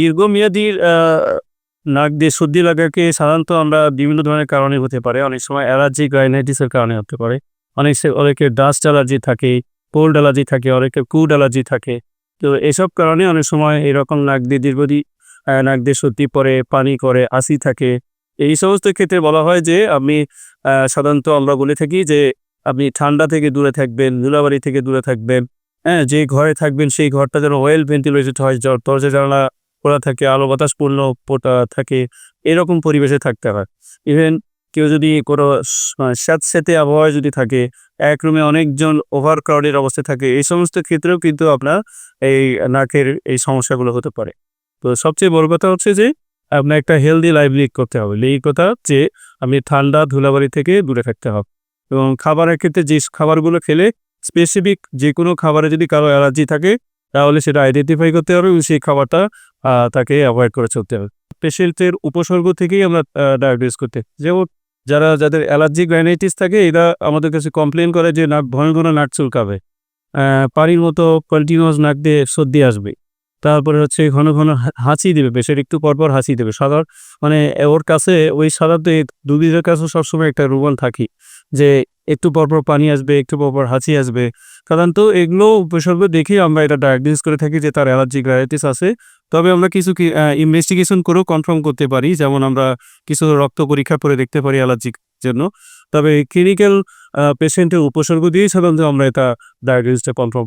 দীর্ঘমেয়াদী আহ, নাক দিয়ে সর্দি লাগাকে সাধারণত আমরা বিভিন্ন ধরনের কারণে হতে পারে। অনেক সময় অ্যালার্জি গ্রাইনাইটিসের কারণে হতে পারে। অনেক অনেকের ডাস্ট অ্যালার্জি থাকে কোল্ড অ্যালার্জি থাকে অনেকের কুড অ্যালার্জি থাকে। তো এসব কারণে অনেক সময় এরকম নাক দিয়ে দীর্ঘদিন নাক দিয়ে সর্দি পড়ে পানি করে আসি থাকে। এই সমস্ত ক্ষেত্রে বলা হয় যে আমি সাধারণত আমরা বলে থাকি যে আপনি ঠান্ডা থেকে দূরে থাকবেন ধুলাবাড়ি থেকে দূরে থাকবেন হ্যাঁ যে ঘরে থাকবেন সেই ঘরটা যেন ওয়েল ভেন্টিলেটেড হয় দরজা জানালা খোলা থাকে, আলো বাতাস পূর্ণ পোটা থাকে, এরকম পরিবেশে থাকতে হয়। ইভেন কেউ যদি কোনো স্যাঁতস্যাঁতে আবহাওয়ায় যদি থাকে, এক রুমে অনেকজন ওভার ক্রাউডের অবস্থায় থাকে, এই সমস্ত ক্ষেত্রেও কিন্তু আপনার এই নাকের এই সমস্যাগুলো হতে পারে। তো সবচেয়ে বড় কথা হচ্ছে যে, আপনার একটা হেলদি লাইফ লিড করতে হবে। এই কথা যে আপনি ঠান্ডা ধুলাবাড়ি থেকে দূরে থাকতে হবে। এবং খাবারের ক্ষেত্রে যে খাবারগুলো খেলে স্পেসিফিক যে কোনো খাবারে যদি কারও অ্যালার্জি থাকে তাহলে সেটা আইডেন্টিফাই করতে হবে এবং সেই খাবারটা তাকে অ্যাভয়েড করে চলতে হবে। পেশেন্টের উপসর্গ থেকেই আমরা ডায়াগনোস করতে যেমন যারা, যাদের অ্যালার্জি গ্রাইনাইটিস থাকে, এরা আমাদের কাছে কমপ্লেন করে যে নাক ঘন ঘন নাক চুলকাবে। পানির মতো কন্টিনিউয়াস নাক দিয়ে সর্দি আসবে। তারপরে হচ্ছে ঘন ঘন হা- হাঁচি দেবে, পেশেন্ট একটু পরপর হাঁচি দেবে। সাধারণ মানে ওর কাছে ওই সাধারণত রুগীদের কাছে সবসময় একটা রুমাল থাকি যে একটু পরপর পানি আসবে, একটু পরপর হাঁচি আসবে। সাধারণত এগুলো উপসর্গ দেখেই আমরা এটা ডায়াগনোস করে থাকি যে তার অ্যালার্জি গ্রাইটিস আছে। তবে আমরা কিছু ইনভেস্টিগেশন করেও কনফার্ম করতে পারি, যেমন আমরা কিছু রক্ত পরীক্ষা করে দেখতে পারি অ্যালার্জির জন্য। তবে ক্লিনিক্যাল পেশেন্টের উপসর্গ দিয়েই সাধারণত আমরা এটা ডায়াগনোসটা কনফার্ম